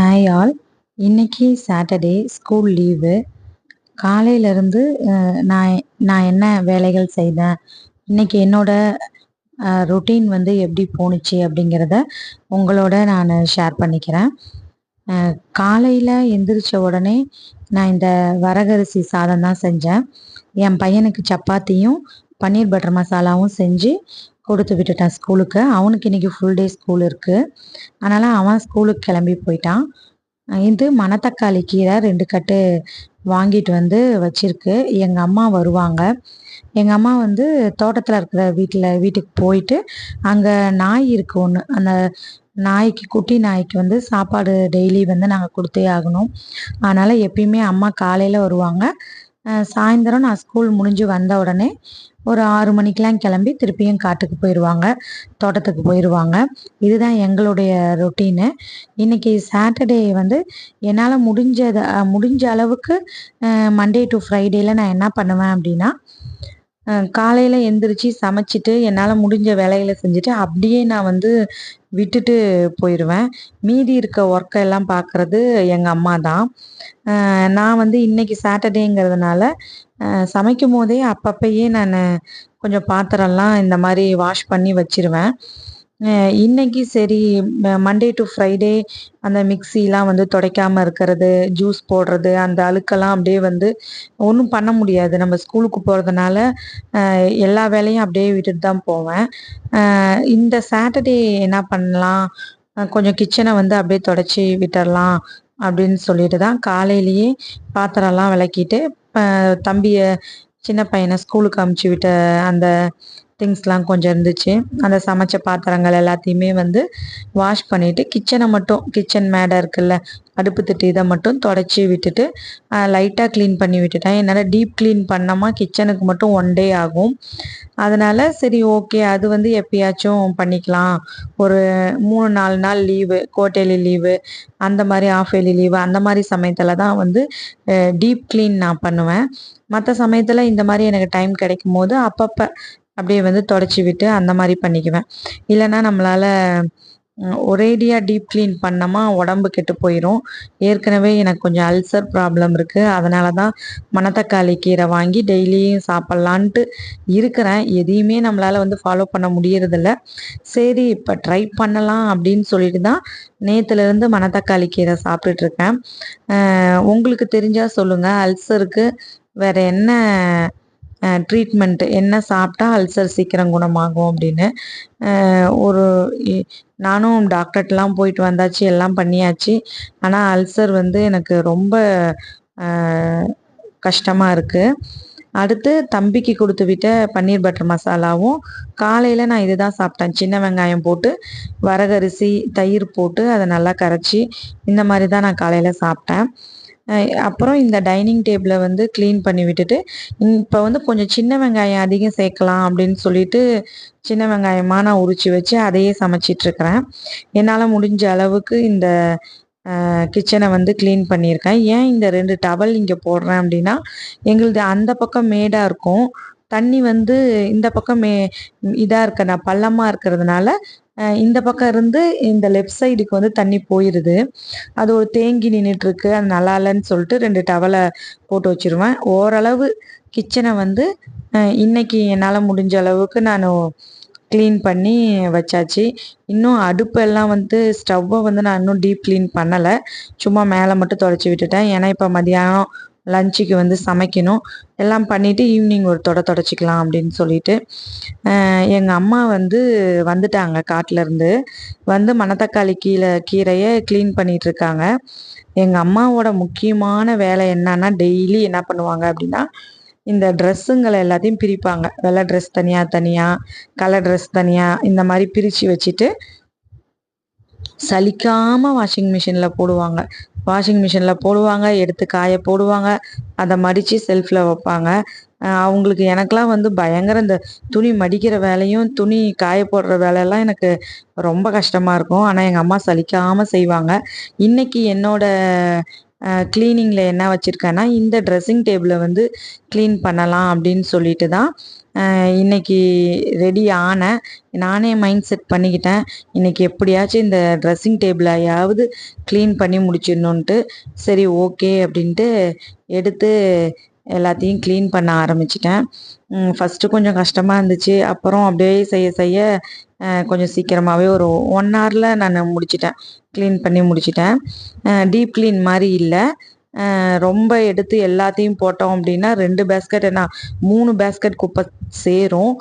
Hi all இன்னைக்கு Saturday school leave காலையிலேருந்து நான் நான் என்ன வேலைகள் செய்தேன்? இன்னைக்கு என்னோட ரொட்டீன் வந்து எப்படி போணுச்சு அப்படிங்கிறத உங்களோட நான் ஷேர் பண்ணிக்கிறேன். காலையில் எந்திரிச்ச உடனே நான் இந்த வரகரிசி சாதம் தான் செஞ்சேன். என் பையனுக்கு சப்பாத்தியும் பன்னீர் பட்டர் மசாலாவும் செஞ்சு கொடுத்து விட்டுட்டேன் ஸ்கூலுக்கு. அவனுக்கு இன்றைக்கி ஃபுல் டே ஸ்கூல் இருக்குது அதனால் அவன் ஸ்கூலுக்கு கிளம்பி போயிட்டான். இது மணத்தக்காளி கீரை ரெண்டு கட்டு வாங்கிட்டு வந்து வச்சிருக்கு. எங்கள் அம்மா வருவாங்க. எங்கள் அம்மா வந்து தோட்டத்தில் இருக்கிற வீட்டில் வீட்டுக்கு போயிட்டு அங்கே நாய் இருக்கு ஒன்று அந்த நாய்க்கு குட்டி நாய்க்கு வந்து சாப்பாடு டெய்லி வந்து நாங்கள் கொடுத்தே ஆகணும். அதனால் எப்பயுமே அம்மா காலையில் வருவாங்க. சாயந்தரம் நான் ஸ்கூல் முடிஞ்சு வந்த உடனே ஒரு ஆறு மணிக்கெலாம் கிளம்பி திருப்பியும் காட்டுக்கு போயிடுவாங்க தோட்டத்துக்கு போயிடுவாங்க இதுதான் எங்களுடைய ரொட்டீனு இன்றைக்கி சாட்டர்டே வந்து என்னால் முடிஞ்சதை முடிஞ்ச அளவுக்கு மண்டே டு ஃப்ரைடேயில் நான் என்ன பண்ணுவேன் அப்படின்னா காலையில் எந்திரிச்சு சமைச்சிட்டு என்னால் முடிஞ்ச வேலைகளை செஞ்சுட்டு அப்படியே நான் வந்து விட்டுட்டு போயிடுவேன் மீதி இருக்க ஒர்க்கை எல்லாம் பார்க்குறது எங்கள் அம்மா தான். நான் வந்து இன்றைக்கி சாட்டர்டேங்கிறதுனால சமைக்கும் போதே அப்பப்பயே நான் கொஞ்சம் பாத்திரம்லாம் இந்த மாதிரி வாஷ் பண்ணி வச்சிருவேன். இன்னைக்கு சரி மண்டே டு ஃப்ரைடே அந்த மிக்சிலாம் வந்து துடைக்காம இருக்கிறது ஜூஸ் போடுறது அந்த அழுக்கெல்லாம் அப்படியே வந்து ஒன்றும் பண்ண முடியாது. நம்ம ஸ்கூலுக்கு போகிறதுனால எல்லா வேலையும் அப்படியே விட்டுட்டு தான் போவேன். இந்த சாட்டர்டே என்ன பண்ணலாம்? கொஞ்சம் கிச்சனை வந்து அப்படியே தொடச்சி விட்டுறலாம் அப்படின்னு சொல்லிட்டு தான் காலையிலேயே பாத்திரம்லாம் விளக்கிட்டு தம்பியை சின்ன பையனை ஸ்கூலுக்கு அமுச்சு விட்ட அந்த திங்ஸ்லாம் கொஞ்சம் இருந்துச்சு. அந்த சமைச்ச பாத்திரங்கள் எல்லாத்தையுமே வந்து வாஷ் பண்ணிவிட்டு கிச்சனை மட்டும் கிச்சன் மேடை இருக்குல்ல அடுப்பு திட்டு இதை மட்டும் தொடச்சி விட்டுட்டு லைட்டாக க்ளீன் பண்ணி விட்டுட்டேன். என்னால் டீப் க்ளீன் பண்ணாமல் கிச்சனுக்கு மட்டும் ஒன் டே ஆகும். அதனால் சரி ஓகே அது வந்து எப்பயாச்சும் பண்ணிக்கலாம். ஒரு மூணு நாலு நாள் லீவு கோட்டேலி லீவு அந்த மாதிரி ஆஃப் ஏலி லீவு அந்த மாதிரி சமயத்தில் தான் வந்து டீப் க்ளீன் நான் பண்ணுவேன். மற்ற சமயத்தில் இந்த மாதிரி எனக்கு டைம் கிடைக்கும் போது அப்பப்போ அப்படியே வந்து தொடச்சி விட்டு அந்த மாதிரி பண்ணிக்குவேன். இல்லைன்னா நம்மளால் ஒரேடியாக டீப் க்ளீன் பண்ணோமா உடம்பு கெட்டு போயிடும் ஏற்கனவே எனக்கு கொஞ்சம் அல்சர் ப்ராப்ளம் இருக்குது அதனால தான் மணத்தக்காளி கீரை வாங்கி டெய்லியும் சாப்பிட்லான்ட்டு இருக்கிறேன். எதையுமே நம்மளால் வந்து ஃபாலோ பண்ண முடியறதில்ல. சரி இப்போ ட்ரை பண்ணலாம் அப்படின்னு சொல்லிட்டு தான் நேற்றுலேருந்து மணத்தக்காளி கீரை சாப்பிட்டுட்ருக்கேன் உங்களுக்கு தெரிஞ்சால் சொல்லுங்கள் அல்சருக்கு வேறு என்ன ட்ரீட்மெண்ட்டு என்ன சாப்பிட்டா அல்சர் சீக்கிரம் குணமாகும் அப்படின்னு. ஒரு நானும் டாக்டர்கிட்டலாம் போயிட்டு வந்தாச்சு எல்லாம் பண்ணியாச்சு. ஆனால் அல்சர் வந்து எனக்கு ரொம்ப கஷ்டமாக இருக்குது அடுத்து தம்பிக்கு கொடுத்து விட்ட பன்னீர் பட்டர் மசாலாவும் காலையில் நான் இது தான் சாப்பிட்டேன். சின்ன வெங்காயம் போட்டு வரகரிசி தயிர் போட்டு அதை நல்லா கரைச்சி இந்த மாதிரி தான் நான் காலையில் சாப்பிட்டேன். அப்புறம் இந்த டைனிங் டேபிளை வந்து க்ளீன் பண்ணி விட்டுட்டு இப்போ வந்து கொஞ்சம் சின்ன வெங்காயம் அதிகம் சேர்க்கலாம் அப்படின்னு சொல்லிட்டு சின்ன வெங்காயமாக நான் உரிச்சு வச்சு அதையே சமைச்சிட்ருக்கிறேன் என்னால் முடிஞ்ச அளவுக்கு இந்த கிச்சனை வந்து க்ளீன் பண்ணியிருக்கேன். ஏன் இந்த ரெண்டு டவல் இங்கே போடுறேன் அப்படின்னா எங்களுது அந்த பக்கம் மேடாக இருக்கும். தண்ணி வந்து இந்த பக்கம் மே இதாக இருக்க நான் பள்ளமாக இருக்கிறதுனால இந்த பக்கம் இருந்து இந்த லெஃப்ட் சைடுக்கு வந்து தண்ணி போயிடுது அது ஒரு தேங்கி நின்றுட்டுருக்கு அது நல்லா இல்லைன்னு சொல்லிட்டு ரெண்டு டவலை போட்டு வச்சுருவேன். ஓரளவு கிச்சனை வந்து இன்னைக்கு என்னால் முடிஞ்ச அளவுக்கு நான் க்ளீன் பண்ணி வச்சாச்சு. இன்னும் அடுப்பெல்லாம் வந்து ஸ்டவ்வை வந்து நான் இன்னும் டீப் க்ளீன் பண்ணலை. சும்மா மேலே மட்டும் தொடச்சி விட்டுட்டேன். ஏன்னா இப்போ மதியானம் லஞ்சுக்கு வந்து சமைக்கணும். எல்லாம் பண்ணிவிட்டு ஈவினிங் ஒரு தொட தொடச்சிக்கலாம் அப்படின்னு சொல்லிட்டு எங்கள் அம்மா வந்து வந்துட்டாங்க காட்டிலேருந்து வந்து மணத்தக்காளி கீழே கீரையை க்ளீன் பண்ணிகிட்ருக்காங்க எங்கள் அம்மாவோட முக்கியமான வேலை என்னன்னா டெய்லி என்ன பண்ணுவாங்க அப்படின்னா இந்த ட்ரெஸ்ஸுங்களை எல்லாத்தையும் பிரிப்பாங்க. வெள்ளை ட்ரெஸ் தனியாக தனியாக கலர் ட்ரெஸ் தனியாக இந்த மாதிரி பிரித்து வச்சுட்டு சலிக்காமல் வாஷிங் மிஷினில் போடுவாங்க. வாஷிங் மிஷினில் போடுவாங்க எடுத்து காய போடுவாங்க அதை மடித்து செல்ஃபில் வைப்பாங்க. அவங்களுக்கு எனக்கெலாம் வந்து பயங்கர இந்த துணி மடிக்கிற வேலையும் துணி காய போடுற வேலையெல்லாம் எனக்கு ரொம்ப கஷ்டமாக இருக்கும். ஆனால் எங்கள் அம்மா சலிக்காமல் செய்வாங்க. இன்றைக்கி என்னோட க்ளீனிங்கில் என்ன வச்சுருக்கேன்னா இந்த ட்ரெஸ்ஸிங் டேபிளை வந்து க்ளீன் பண்ணலாம் அப்படின்னு சொல்லிட்டு தான் இன்னைக்கு ரெடி ஆனேன் நானே மைண்ட் செட் பண்ணிக்கிட்டேன். இன்றைக்கி எப்படியாச்சும் இந்த ட்ரெஸ்ஸிங் டேபிளையாவது க்ளீன் பண்ணி முடிச்சிடணுன்ட்டு சரி ஓகே அப்படின்ட்டு எடுத்து எல்லாத்தையும் க்ளீன் பண்ண ஆரம்பிச்சிட்டேன். ஃபஸ்ட்டு கொஞ்சம் கஷ்டமாக இருந்துச்சு. அப்புறம் அப்படியே செய்ய செய்ய கொஞ்சம் சீக்கிரமாகவே ஒரு ஒன் ஹவரில் நான் முடிச்சிட்டேன். க்ளீன் பண்ணி முடிச்சிட்டேன். டீப் க்ளீன் மாதிரி இல்லை. ரொம்ப எடுத்து எல்லாத்தையும் போட்டோம் அப்படின்னா ரெண்டு பேஸ்கெட் என்ன மூணு பேஸ்கெட் குப்பை சேரும்.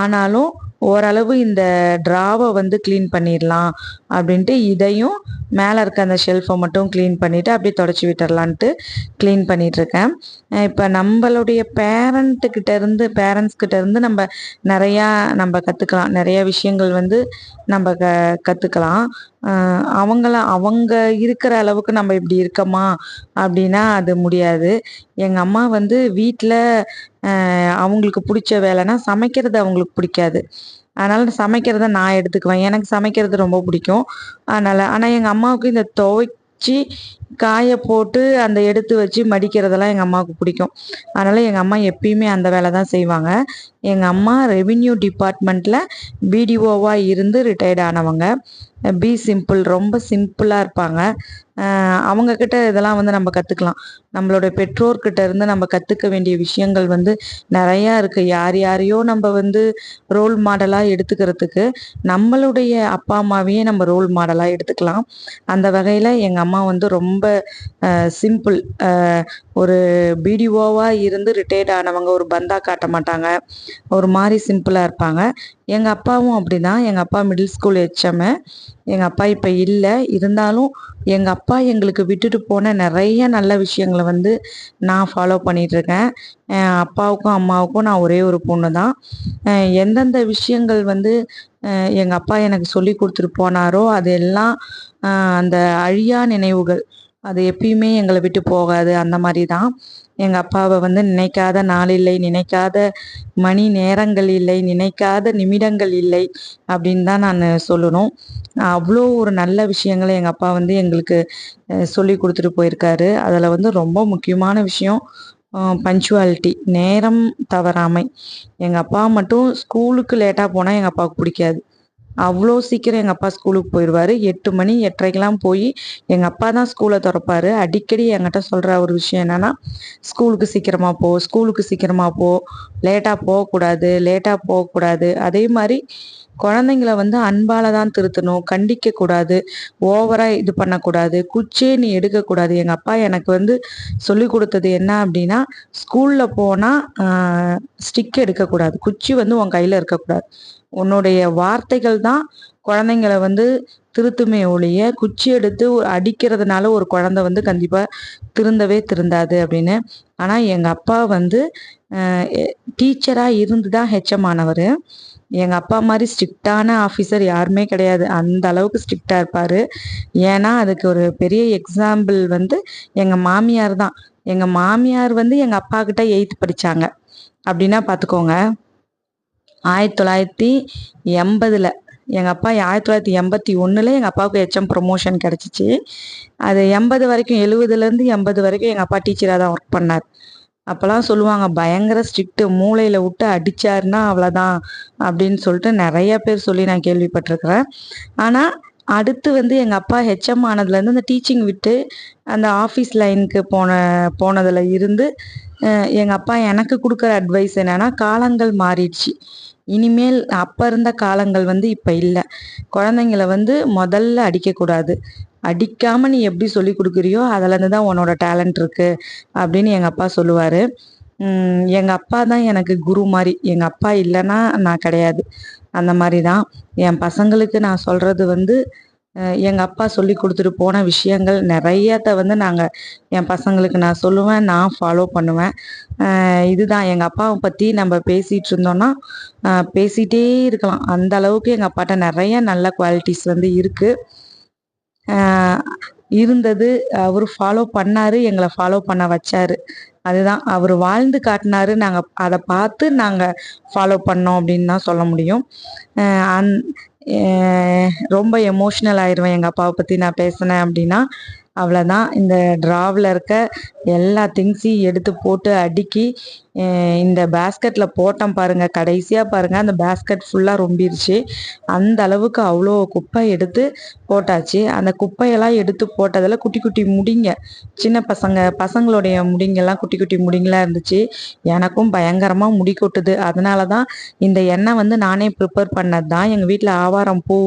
ஆனாலும் ஓரளவு இந்த ட்ராவை வந்து க்ளீன் பண்ணிடலாம் அப்படின்ட்டு இதையும் மேலே இருக்க அந்த ஷெல்ஃபை மட்டும் க்ளீன் பண்ணிவிட்டு அப்படியே தொடச்சி விட்டுறலான்ட்டு க்ளீன் பண்ணிகிட்ருக்கேன் இப்போ நம்மளுடைய பேரண்ட்டுக்கிட்ட இருந்து பேரண்ட்ஸ்கிட்ட இருந்து நம்ம நிறையா நம்ம கற்றுக்கலாம் நிறையா விஷயங்கள் வந்து நம்ம க கற்றுக்கலாம் அவங்கள அவங்க இருக்கிற அளவுக்கு நம்ம இப்படி இருக்கோமா? அப்படின்னா அது முடியாது. எங்கள் அம்மா வந்து வீட்டில் அவங்களுக்கு பிடிச்ச வேலைன்னா சமைக்கிறது அவங்களுக்கு பிடிக்காது. அதனால் சமைக்கிறத நான் எடுத்துக்குவேன். எனக்கு சமைக்கிறது ரொம்ப பிடிக்கும். அதனால் ஆனால் எங்கள் அம்மாவுக்கு இந்த துவைச்சி காய போட்டு அந்த எடுத்து வச்சு மடிக்கிறதெல்லாம் எங்கள் அம்மாவுக்கு பிடிக்கும். அதனால் எங்கள் அம்மா எப்பயுமே அந்த வேலை தான் செய்வாங்க. எங்கள் அம்மா ரெவின்யூ டிபார்ட்மெண்ட்டில் பிடிஓவாக இருந்து ரிட்டையர்ட் ஆனவங்க. பி சிம்பிள் ரொம்ப சிம்பிளாக இருப்பாங்க. அவங்கக்கிட்ட இதெல்லாம் வந்து நம்ம கற்றுக்கலாம் நம்மளோட பெற்றோர்கிட்ட இருந்து நம்ம கற்றுக்க வேண்டிய விஷயங்கள் வந்து நிறையா இருக்குது யார் யாரையோ நம்ம வந்து ரோல் மாடலாக எடுத்துக்கிறதுக்கு நம்மளுடைய அப்பா அம்மாவையே நம்ம ரோல் மாடலாக எடுத்துக்கலாம். அந்த வகையில் எங்கள் அம்மா வந்து ரொம்ப சிம்பிள் ஒரு பிடிஓவாக இருந்து ரிட்டையர்ட் ஆனவங்க ஒரு பந்தா காட்ட மாட்டாங்க. ஒரு மாதிரி சிம்பிளாக இருப்பாங்க. எங்கள் அப்பாவும் அப்படி தான் எங்கள் அப்பா மிடில் ஸ்கூல் ஹெச்எம்மு எங்கள் அப்பா இப்போ இல்லை. இருந்தாலும் எங்கள் அப்பா எங்களுக்கு விட்டுட்டு போன நிறைய நல்ல விஷயங்களை வந்து நான் ஃபாலோ பண்ணிகிட்ருக்கேன் அப்பாவுக்கும் அம்மாவுக்கும் நான் ஒரே ஒரு பொண்ணு தான் எந்தெந்த விஷயங்கள் வந்து எங்கள் அப்பா எனக்கு சொல்லி கொடுத்துட்டு போனாரோ அது எல்லாம் அந்த அழியா நினைவுகள் அது எப்பயுமே எங்களை விட்டு போகாது. அந்த மாதிரி தான் எங்கள் அப்பாவை வந்து நினைக்காத நாள் இல்லை நினைக்காத மணி நேரங்கள் இல்லை நினைக்காத நிமிடங்கள் இல்லை அப்படின்னு தான் நான் சொல்லணும். அவ்வளோ ஒரு நல்ல விஷயங்களை எங்கள் அப்பா வந்து எங்களுக்கு சொல்லி கொடுத்துட்டு போயிருக்காரு. அதில் வந்து ரொம்ப முக்கியமான விஷயம் பஞ்சுவாலிட்டி நேரம் தவறாமை. எங்கள் அப்பா மட்டும் ஸ்கூலுக்கு லேட்டாக போனால் எங்கள் அப்பாவுக்கு பிடிக்காது. அவ்வளோ சீக்கிரம் எங்கள் அப்பா ஸ்கூலுக்கு போயிடுவார் எட்டு மணி எட்டரைக்கெலாம் போய் எங்கள் அப்பா தான் ஸ்கூலை திறப்பார். அடிக்கடி என்கிட்ட சொல்கிற ஒரு விஷயம் என்னென்னா ஸ்கூலுக்கு சீக்கிரமாக போ ஸ்கூலுக்கு சீக்கிரமாக போ. லேட்டாக போகக்கூடாது லேட்டாக போகக்கூடாது. அதே மாதிரி குழந்தைங்கள வந்து அன்பால தான் திருத்தணும். கண்டிக்க கூடாது ஓவரா இது பண்ணக்கூடாது. குச்சே நீ எடுக்கக்கூடாது. எங்க அப்பா எனக்கு வந்து சொல்லி கொடுத்தது என்ன அப்படின்னா ஸ்கூல்ல போனா ஸ்டிக் எடுக்கக்கூடாது. குச்சி வந்து உன் கையில இருக்கக்கூடாது. உன்னுடைய வார்த்தைகள் தான் குழந்தைங்களை வந்து திருத்துமே ஒழிய குச்சி எடுத்து அடிக்கிறதுனால ஒரு குழந்தை வந்து கண்டிப்பாக திருந்தவே திருந்தாது அப்படின்னு. ஆனால் எங்கள் அப்பா வந்து டீச்சராக இருந்து தான் ஹெச்எம் ஆனவர் எங்கள் அப்பா மாதிரி ஸ்ட்ரிக்டான ஆஃபீஸர் யாருமே கிடையாது. அந்த அளவுக்கு ஸ்ட்ரிக்டாக இருப்பார். ஏன்னா அதுக்கு ஒரு பெரிய எக்ஸாம்பிள் வந்து எங்கள் மாமியார் தான். எங்கள் மாமியார் வந்து எங்கள் அப்பா கிட்ட எயித்து படித்தாங்க அப்படின்னா பார்த்துக்கோங்க ஆயிரத்தி தொள்ளாயிரத்தி எண்பதில் எங்கள் அப்பா ஆயிரத்தி தொள்ளாயிரத்தி எண்பத்தி ஒன்றில் எங்கள் அப்பாவுக்கு ஹெச்எம் ப்ரொமோஷன் கிடச்சிச்சு. அது எண்பது வரைக்கும் எழுபதுலேருந்து எண்பது வரைக்கும் எங்கள் அப்பா டீச்சராக தான் ஒர்க் பண்ணார். அப்போல்லாம் சொல்லுவாங்க பயங்கர ஸ்ட்ரிக்ட்டு மூளையில் விட்டு அடித்தாருன்னா அவ்வளோதான் அப்படின்னு சொல்லிட்டு நிறைய பேர் சொல்லி நான் கேள்விப்பட்டிருக்கிறேன். ஆனால் அடுத்து வந்து எங்கள் அப்பா ஹெச்எம் ஆனதுலேருந்து அந்த டீச்சிங் விட்டு அந்த ஆஃபீஸ் லைனுக்கு போன போனதில் இருந்து எங்கள் அப்பா எனக்கு கொடுக்குற அட்வைஸ் என்னென்னா காலங்கள் மாறிடுச்சு. இனிமேல் அப்போ இருந்த காலங்கள் வந்து இப்போ இல்லை. குழந்தைங்கள வந்து முதல்ல அடிக்கக்கூடாது. அடிக்காமல் நீ எப்படி சொல்லி கொடுக்குறியோ அதுலேருந்து தான் உன்னோட டேலண்ட் இருக்குது அப்படின்னு எங்கள் அப்பா சொல்லுவார். எங்கள் அப்பா தான் எனக்கு குரு மாதிரி. எங்கள் அப்பா இல்லைன்னா நான் கிடையாது. அந்த மாதிரி தான். என் பசங்களுக்கு நான் சொல்கிறது வந்து எங்கள் அப்பா சொல்லி கொடுத்துட்டு போன விஷயங்கள் நிறையத்த வந்து நாங்கள் என் பசங்களுக்கு நான் சொல்லுவேன் நான் ஃபாலோ பண்ணுவேன். இதுதான். எங்கள் அப்பாவை பற்றி நம்ம பேசிகிட்டு இருந்தோன்னா பேசிகிட்டே இருக்கலாம். அந்த அளவுக்கு எங்கள் அப்பாட்ட நிறைய நல்ல குவாலிட்டிஸ் வந்து இருக்குது இருந்தது. அவர் ஃபாலோ பண்ணார் எங்களை ஃபாலோ பண்ண வச்சார். அதுதான். அவர் வாழ்ந்து காட்டினாரு. நாங்கள் அதை பார்த்து நாங்கள் ஃபாலோ பண்ணோம் அப்படின்னு தான் சொல்ல முடியும். அந் ரொம்ப எமோஷ்னல் ஆயிடுவேன் எங்கள் அப்பாவை பற்றி நான் பேசினேன் அப்படின்னா அவ்வளோதான் இந்த ட்ராவில் இருக்க எல்லா திங்ஸையும் எடுத்து போட்டு அடுக்கி இந்த பேஸ்கெட்டில் போட்டோம் பாருங்கள் கடைசியாக பாருங்கள் அந்த பேஸ்கெட் ஃபுல்லாக ரொம்பிருச்சு. அந்த அளவுக்கு அவ்வளோ குப்பை எடுத்து போட்டாச்சு. அந்த குப்பையெல்லாம் எடுத்து போட்டதில் குட்டி குட்டி முடிங்க. சின்ன பசங்க பசங்களுடைய முடிங்கெல்லாம் குட்டி குட்டி முடிங்களாக இருந்துச்சு. எனக்கும் பயங்கரமாக முடி கொட்டுது. அதனால தான் இந்த எண்ணெய் வந்து நானே ப்ரிப்பேர் பண்ணது தான் எங்கள் வீட்டில் ஆவாரம் பூ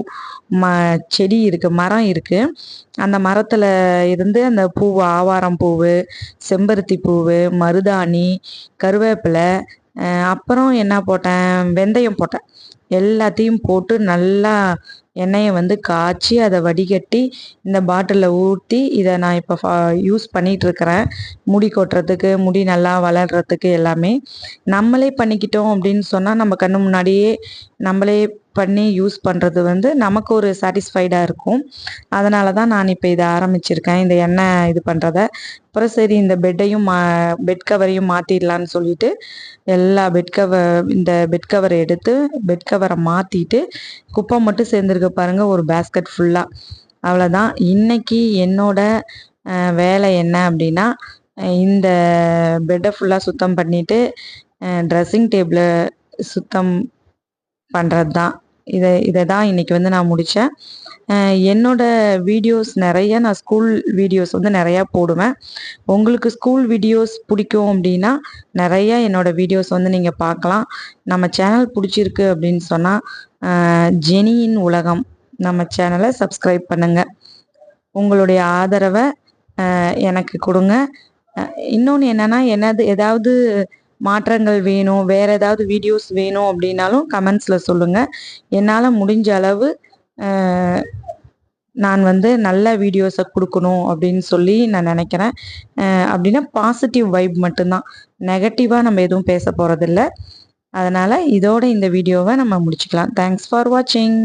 ம செடி இருக்குது மரம் இருக்குது அந்த மரத்தில் இருந்து அந்த பூ ஆவாரம் பூவு செம்பருத்தி பூவு மருதாணி கரு கருவேப்பிலை அப்புறம் என்ன போட்டேன்? வெந்தயம் போட்டேன். எல்லாத்தையும் போட்டு நல்லா எண்ணெயை வந்து காய்ச்சி அதை வடிகட்டி இந்த பாட்டிலில் ஊற்றி இதை நான் இப்போ ஃபா யூஸ் பண்ணிகிட்ருக்கிறேன் முடி கொட்டுறதுக்கு முடி நல்லா வளர்கிறதுக்கு எல்லாமே. நம்மளே பண்ணிக்கிட்டோம் அப்படின்னு சொன்னால் நம்ம கண்ணு முன்னாடியே நம்மளே பண்ணி யூஸ் பண்ணுறது வந்து நமக்கு ஒரு சாட்டிஸ்ஃபைடாக இருக்கும். அதனால தான் நான் இப்போ இதை ஆரம்பிச்சிருக்கேன். இந்த எண்ணெய் இது பண்ணுறத அப்புறம் சரி இந்த பெட்டையும் மா பெட் கவரையும் மாற்றிடலான்னு சொல்லிட்டு எல்லா பெட் கவர் இந்த பெட் கவரை எடுத்து பெட் கவரை மாற்றிட்டு குப்பை மட்டும் சேர்ந்துருக்க பாருங்கள் ஒரு பேஸ்கட் ஃபுல்லாக அவ்வளோதான் இன்னைக்கு என்னோட வேலை என்ன அப்படின்னா இந்த பெட்டை ஃபுல்லாக சுத்தம் பண்ணிவிட்டு ட்ரெஸ்ஸிங் டேபிளை சுத்தம் பண்ணுறது தான் இதை இதை தான் இன்றைக்கி வந்து நான் முடித்தேன் என்னோட வீடியோஸ் நிறைய நான் ஸ்கூல் வீடியோஸ் வந்து நிறையா போடுவேன். உங்களுக்கு ஸ்கூல் வீடியோஸ் பிடிக்கும் அப்படின்னா நிறையா என்னோடய வீடியோஸ் வந்து நீங்கள் பார்க்கலாம். நம்ம சேனல் பிடிச்சிருக்கு அப்படின்னு சொன்னால் ஜெனியின் உலகம் நம்ம சேனலை சப்ஸ்கிரைப் பண்ணுங்கள் உங்களுடைய ஆதரவை எனக்கு கொடுங்க. இன்னொன்று என்னென்னா என்னது ஏதாவது மாற்றங்கள் வேணும் வேறு ஏதாவது வீடியோஸ் வேணும் அப்படின்னாலும் கமெண்ட்ஸில் சொல்லுங்கள் என்னால் முடிஞ்ச அளவு நான் வந்து நல்ல வீடியோஸை கொடுக்கணும் அப்படின்னு சொல்லி நான் நினைக்கிறேன். அப்படின்னா பாசிட்டிவ் வைப் மட்டும்தான். நெகட்டிவாக நம்ம எதுவும் பேச போகிறதில்ல அதனால் இதோட இந்த வீடியோவை நம்ம முடிச்சுக்கலாம். தேங்க்ஸ் ஃபார் வாட்சிங்